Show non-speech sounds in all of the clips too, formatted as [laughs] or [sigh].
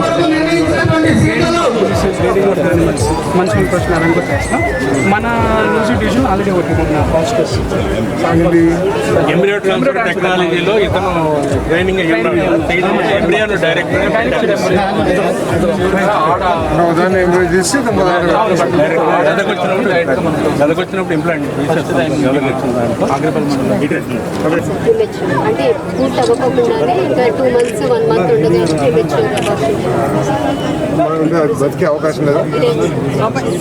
Muito bem. neném మంచి ప్రశ్న రంగు చేస్తాం. మన న్యూస్ డివిజన్ ఆల్రెడీ మన హాస్టల్స్. ఎంబ్రియో ట్రాన్స్ఫర్ టెక్నాలజీలో ఇతను ట్రైనింగ్ ఎంబ్రియాను చేసి గదకొచ్చినప్పుడు ఇంప్లాంట్ అంటే పూర్తి అవ్వకుండానే ఇంకా టూ మంత్స్ వన్ మంత్ ఉండగా ప్రిమెచ్యూర్ అది బతికే అవకాశం లేదా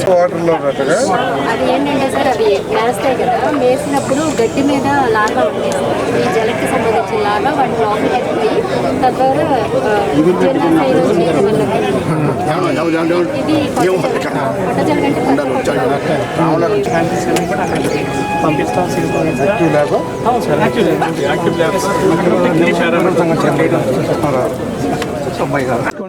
వాటర్లో ఉన్నట్టుగా అది ఏంటంటే సార్ అవి మేస్తాయి కదా మేసినప్పుడు గడ్డి మీద లాగా ఉంటాయి సార్. ఈ జలకి సంబంధించిన లాగా వాటి లోపలికి తద్వారా నుంచి ఇది వెళ్ళదు. ఇది [laughs]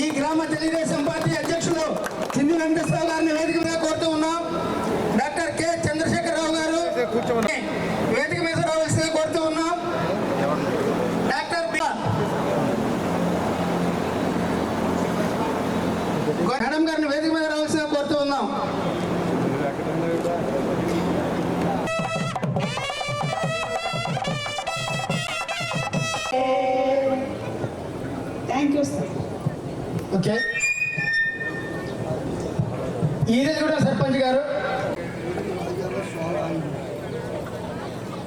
ఈ గ్రామ తెలుగుదేశం పార్టీ అధ్యక్షులు చింది వెంకటేశ్వరరావు గారిని వేదిక మీద కోరుతూ ఉన్నాం. డాక్టర్ కె చంద్రశేఖరరావు గారు వేదిక మీద రావాల్సిందిగా కోరుతూ ఉన్నాం. డాక్టర్ మేడం గారిని వేదిక మీద రావాల్సిందిగా కోరుతూ ఉన్నాం. ఈరోజు కూడా సర్పంచ్ గారు.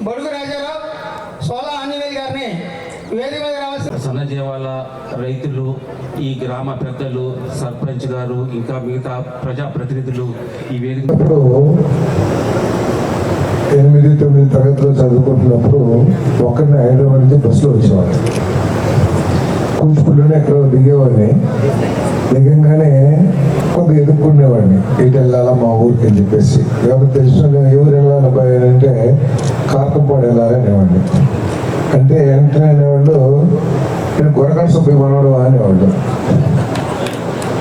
బడుగు రాజారావు సోలా ఆంజనేయ గారిని వేదిక మీద రావాల్సి సన్నజీవాల రైతులు ఈ గ్రామ పెద్దలు సర్పంచ్ గారు ఇంకా మిగతా ప్రజాప్రతినిధులు ఈ వేదిక ఎనిమిది తొమ్మిది తరగతిలో చదువుకుంటున్నప్పుడు ఒకరిని హైదరాబాద్ నుంచి బస్సులో వచ్చేవాడు కూచిపూడిలోనే ఎక్కడో దిగేవాడిని. దిగంగానే కొంత ఎదుర్కొనేవాడిని. ఇటు వెళ్ళాలా మా ఊరికి? అని చెప్పేసి. ఎవరు తెలిసిన ఎవరు వెళ్ళాలని పోయానంటే అని కార్కంపాడు వెళ్ళాలి అనేవాడిని. అంటే వెంటనే అనేవాళ్ళు నేను గొరకాడు సుబ్బయ్య మనవాడు అనేవాళ్ళు.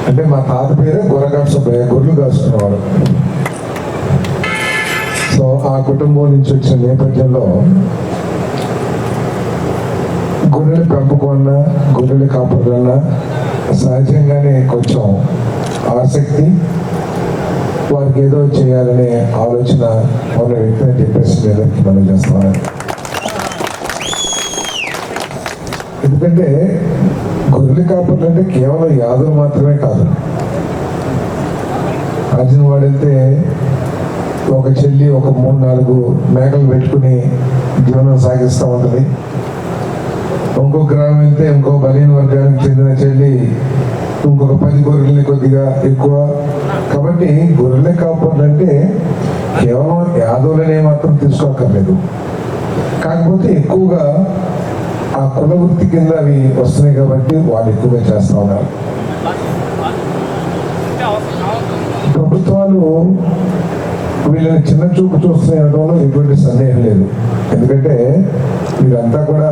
అంటే మా తాత పేరే గొరకాడు సుబ్బయ్య గొర్రెలు కాసుకునేవాడు సో ఆ కుటుంబం నుంచి వచ్చిన నేపథ్యంలో గొర్రెల పెంపకం గొర్రెల కాపురన్నా సహజంగానే కొంచెం ఆసక్తి వారికి ఏదో చేయాలనే ఆలోచన ఉన్న వ్యక్తిని డిప్రెషన్ నేను మనం చేస్తున్నాను. ఎందుకంటే గొర్రెల కాపులు అంటే కేవలం యాదవులు మాత్రమే కాదు. అర్జున్ వాడైతే ఒక చెల్లి ఒక మూడు నాలుగు మేకలు పెట్టుకుని జీవనం సాగిస్తూ ఉంటుంది. ఇంకో గ్రామం వెళ్తే ఇంకో బలీన వర్గానికి చెందిన చెల్లి ఇంకొక పది గొర్రెల్ని కొద్దిగా ఎక్కువ. కాబట్టి గొర్రెలే కాపాడంటే కేవలం యాదవులనే మాత్రం తీసుకోక్కర్లేదు. కాకపోతే ఎక్కువగా ఆ కుల వృత్తి కింద అవి వస్తున్నాయి కాబట్టి వాళ్ళు ఎక్కువగా చేస్తూ ఉన్నారు. ప్రభుత్వాలు వీళ్ళని చిన్న చూపు చూస్తున్నాయడంలో ఎటువంటి సందేహం లేదు. ఎందుకంటే వీరంతా కూడా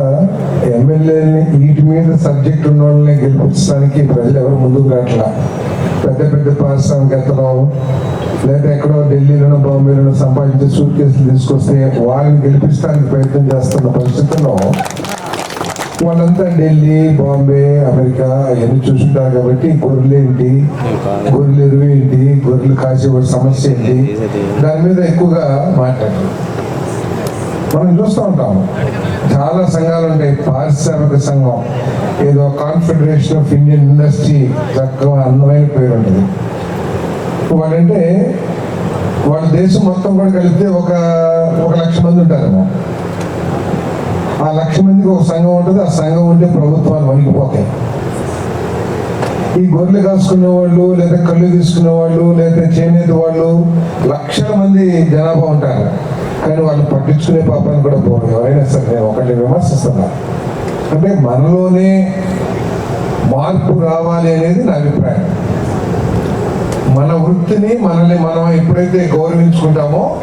ఎమ్మెల్యేని వీటి మీద సబ్జెక్ట్ ఉన్న వాళ్ళని గెలిపించడానికి ప్రజలు ఎవరు ముందుకు రావట్లా పెద్ద పెద్ద పారిశ్రామికవేత్తలు లేదా ఎక్కడో ఢిల్లీలోనో బాంబేలోనో సంపాదించే సూట్ కేసులు తీసుకొస్తే వాళ్ళని గెలిపించడానికి ప్రయత్నం చేస్తున్న పరిస్థితుల్లో వాళ్ళంతా ఢిల్లీ బాంబే అమెరికా అవన్నీ చూసుంటారు కాబట్టి గొర్రెలు ఏంటి? గొర్రెలు ఎరువు ఏంటి? గొర్రెలు కాసే సమస్య ఏంటి? దాని మీద ఎక్కువగా మాట్లాడారు మనం చూస్తూ ఉంటాము. చాలా సంఘాలు ఉంటాయి. పారిశ్రామిక సంఘం ఏదో కాన్ఫెడరేషన్ ఆఫ్ ఇండియన్ ఇండస్ట్రీ చక్కగా అందమైన పేరు ఉంటుంది. వాళ్ళంటే వాళ్ళ దేశం మొత్తం కూడా కలిపితే ఒక ఒక లక్ష మంది ఉంటారేమో. ఆ లక్ష మందికి ఒక సంఘం ఉంటుంది? ఆ సంఘం ఉంటే ప్రభుత్వాలు వణికిపోతాయి. ఈ గొర్రెలు కాసుకునే వాళ్ళు లేదా కళ్ళు తీసుకునే వాళ్ళు లేదా చేనేత వాళ్ళు లక్షల మంది జనాభా ఉంటారు. కానీ వాళ్ళు పట్టించుకునే పాపాన్ని కూడా పోరు. ఎవరైనా సరే నేను ఒకటి విమర్శిస్తున్నా. అంటే మనలోనే మార్పు రావాలి అనేది నా అభిప్రాయం. మన వృత్తిని మనల్ని మనం ఎప్పుడైతే గౌరవించుకుంటామో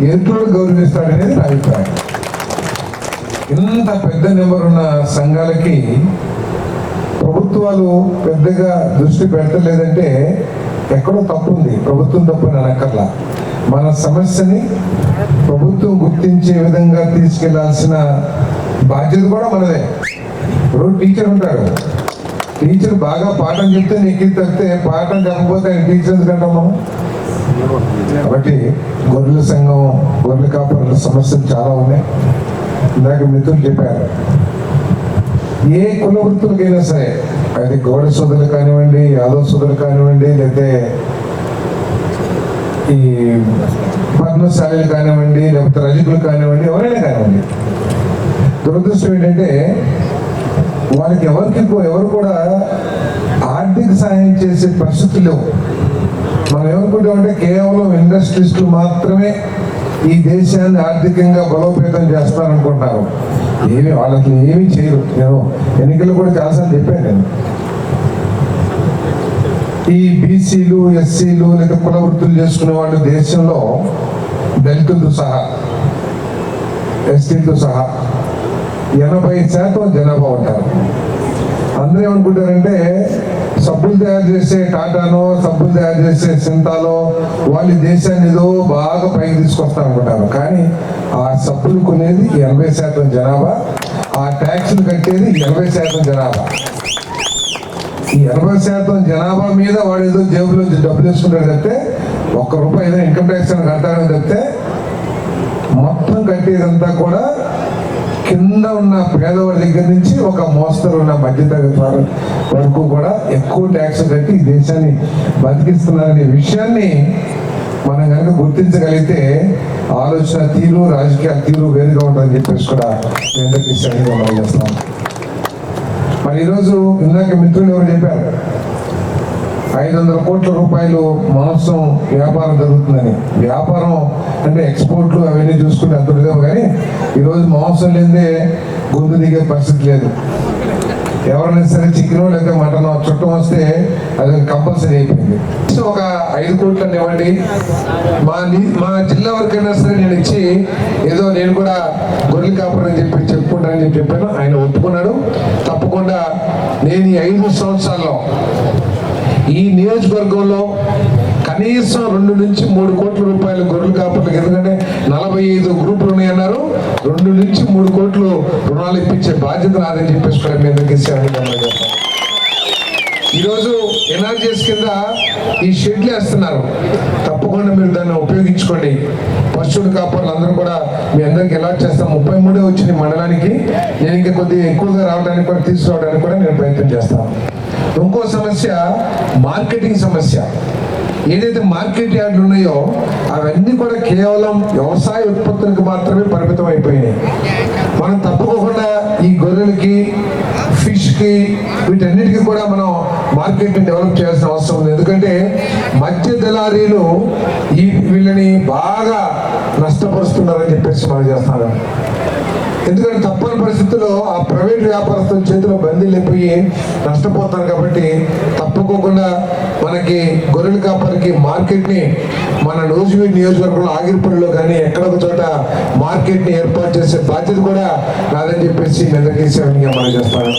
ఎదుటి గౌరవిస్తాడనేది నా అభిప్రాయం. ఇంత పెద్ద నెంబర్ ఉన్న సంఘాలకి ప్రభుత్వాలు పెద్దగా దృష్టి పెడతలేదంటే ఎక్కడో తప్పు ఉంది ప్రభుత్వం తప్పు అని అనక్కర్లా. మన సమస్యని ప్రభుత్వం గుర్తించే విధంగా తీసుకెళ్ళాల్సిన బాధ్యత కూడా మనదే. ఇప్పుడు టీచర్ ఉంటాడు. టీచర్ బాగా పాఠం చెప్తే నీకు తగ్గితే పాఠం చెప్పకపోతే టీచర్ ఎందుకంటాం మనం? కాబట్టి గొర్రెల సంఘం గొర్రెల కాపరుల సమస్యలు చాలా ఉన్నాయి. ఇందాక మిత్రులు చెప్పారు. ఏ కుల వృత్తులకైనా సరే అది గౌడ సోదరులు కానివ్వండి యాదవ్ సోదరులు కానివ్వండి లేకపోతే ఈ పద్మశాలీలు కానివ్వండి లేకపోతే రజకులు కానివ్వండి ఎవరైనా కానివ్వండి. దురదృష్టం ఏంటంటే వాళ్ళకి ఎవరికి ఎవరు కూడా ఆర్థిక సహాయం చేసే పరిస్థితులు లేవు. మనం ఏమనుకుంటామంటే కేవలం ఇండస్ట్రీస్లు మాత్రమే ఈ దేశాన్ని ఆర్థికంగా బలోపేతం చేస్తారనుకుంటారు. ఏమి వాళ్ళకి ఏమీ చేయరు. నేను ఎన్నికలు కూడా చాలాసార్లు చెప్పాను నేను. ఈ బీసీలు ఎస్సీలు లేదా కుల వృత్తులు చేసుకునే వాళ్ళు దేశంలో దళితులతో సహా ఎస్టీలతో సహా ఎనభై శాతం జనాభా ఉంటారు. అందరూ ఏమనుకుంటారంటే సబ్బులు తయారు చేసే టాటానో సబ్బులు తయారు చేసే సింతాలో వాళ్ళు దేశాన్ని ఏదో బాగా పైకి తీసుకొస్తా అనుకుంటారు కానీ ఆ సబ్బులు కొనేది ఎనభై శాతం జనాభా ఆ ట్యాక్సులు కట్టేది ఎనభై శాతం జనాభా. ఈ ఎనభై శాతం జనాభా మీద వాడు ఏదో జేబులో డబ్బులు వేసుకుంటాడు చెప్తే ఒక్క రూపాయి ఏదో ఇన్కమ్ ట్యాక్స్ అని కట్టాలని చెప్తే మొత్తం కట్టేదంతా కూడా కింద ఉన్న పేదవాడి దగ్గర నుంచి ఒక మోస్తరు ఉన్న మధ్యతరగతి వారి వరకు కూడా ఎక్కువ ట్యాక్స్ కట్టి ఈ దేశాన్ని బతికిస్తున్నారనే విషయాన్ని మనం కనుక గుర్తించగలిగితే ఆలోచన తీరు రాజకీయ తీరు వేరుగా ఉంటుందని చెప్పేసి కూడా నేను అందరికీ సరిగా మనం చేస్తాం మరి ఈరోజు ఇందాక మిత్రులు ఎవరు చెప్పారు? ఐదు వందల కోట్ల రూపాయలు మాంసం వ్యాపారం జరుగుతుందని. వ్యాపారం అంటే ఎక్స్పోర్ట్లు అవన్నీ చూసుకుంటే అంత కానీ ఈరోజు మాంసం లేదే గొంతు దిగే పరిస్థితి లేదు. ఎవరైనా సరే చికెన్ లేకపోతే మటన్ చుట్టం వస్తే అది కంపల్సరీ అయిపోయింది. ఒక ఐదు కోట్లను ఇవ్వండి మా మా జిల్లా వరకైనా సరే నేను ఇచ్చి ఏదో నేను కూడా గొర్రెలు కాపాడని చెప్పి చెప్పుకుంటానని చెప్పి చెప్పాను. ఆయన ఒప్పుకున్నాడు. తప్పకుండా నేను ఈ ఐదు సంవత్సరాల్లో ఈ నియోజకవర్గంలో కనీసం రెండు నుంచి మూడు కోట్ల రూపాయల గొర్రెలు కాపులకు ఎందుకంటే నలభై ఐదు గ్రూపులు ఉన్నాయన్నారు. రెండు నుంచి మూడు కోట్లు రుణాలు ఇప్పించే బాధ్యత రాదని చెప్పేసి కూడా మీ అందరికీ సేవలు ఈరోజు ఎన్ఆర్జీఎస్ కింద ఈ షెడ్లు వేస్తున్నారు. తప్పకుండా మీరు దాన్ని ఉపయోగించుకోండి. పశువులు కాపర్లు అందరూ కూడా మీ అందరికి ఎలా చేస్తాం? ముప్పై మూడే వచ్చింది మండలానికి. నేను ఇంకా కొద్దిగా ఎక్కువగా రావడానికి కూడా తీసుకురావడానికి కూడా నేను ప్రయత్నం చేస్తాను. ఇంకో సమస్య మార్కెటింగ్ సమస్య. ఏదైతే మార్కెట్ యార్డులు ఉన్నాయో అవన్నీ కూడా కేవలం వ్యవసాయ ఉత్పత్తులకు మాత్రమే పరిమితం అయిపోయినాయి. మనం తప్పకుండా ఈ గొర్రెలకి ఫిష్కి వీటన్నిటికీ కూడా మనం మార్కెట్ని డెవలప్ చేయాల్సిన అవసరం ఉంది. ఎందుకంటే మధ్య దళారీలు ఈ వీళ్ళని బాగా నష్టపరుస్తున్నారని చెప్పేసి మనం చేస్తాను ఎందుకంటే తప్పని పరిస్థితుల్లో ఆ ప్రైవేట్ వ్యాపారస్తుల చేతిలో బందీలు అయిపోయి నష్టపోతారు కాబట్టి తప్పుకోకుండా మనకి గొర్రెల కాపరికి మార్కెట్ని మన నూజివీడ్ నియోజకవర్గంలో ఆగిరిపల్లిలో కానీ ఎక్కడ ఒక చోట మార్కెట్ని ఏర్పాటు చేసే బాధ్యత కూడా నాదని చెప్పేసి మీ అందరికీ మనం చేస్తాను.